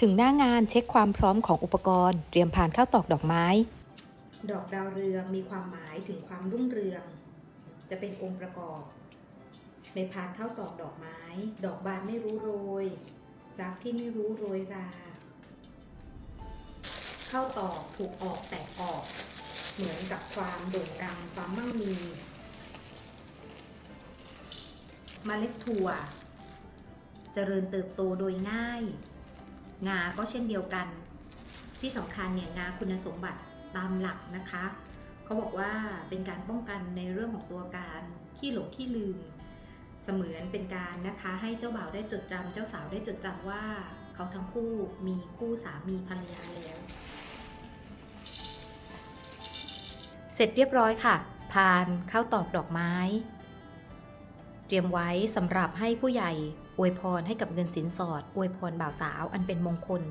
ถึงหน้างานเช็คความพร้อมของอุปกรณ์ เตรียมผ่านเข้าตอกดอกไม้ ดอกดาวเรืองมีความหมายถึงความรุ่งเรือง จะเป็นองค์ประกอบ ในพานข้าวตอกดอกไม้ ดอกบานไม่รู้โรย รักที่ไม่รู้โรยราข้าวตอกถูกออกแตกออก เหมือนกับความโด่งดังความมั่งมีมเมล็ดถั่วเจริญเติบโตโดยง่าย งาก็เช่นเดียวกัน ที่สำคัญเนี่ยงาคุณสมบัติตามหลักนะคะเขาบอกว่าเป็นการป้องกันในเรื่องของตัวการขี้หลงขี้ลืม เสมือนเป็นการนะคะให้เจ้าบ่าวได้จดจำเจ้าสาวได้จดจำว่าเขาทั้งคู่มีคู่สามีภรรยาแล้วเสร็จเรียบร้อยค่ะ พานเข้าตอกดอกไม้ เตรียมไว้สำหรับให้ผู้ใหญ่อวยพรให้กับเงินสินสอดอวยพรบ่าวสาวอันเป็นมงคล